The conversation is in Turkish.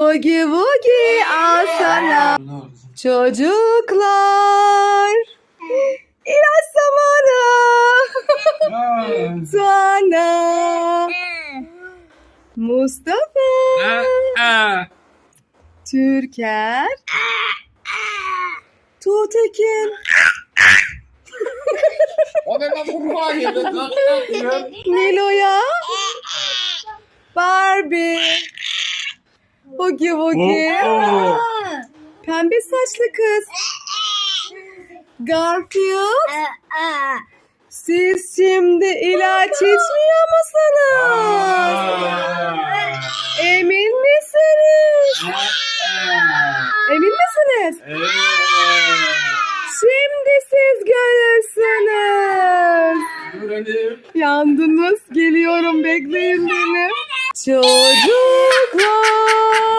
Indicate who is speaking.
Speaker 1: Boogie Woogie al sana. Çocuklar. İlaç zamanı. Tuana. Mustafa. Türker. Tuğtekin.
Speaker 2: O ne lan bu haliyle?
Speaker 1: Nilo'ya. Barbie. Boogie Woogie. Pembe saçlı kız. Garfield. Siz şimdi ilaç içmiyor musunuz? Emin misiniz? Emin misiniz? Şimdi siz görürsünüz. Yandınız. Geliyorum bekleyin beni. Çok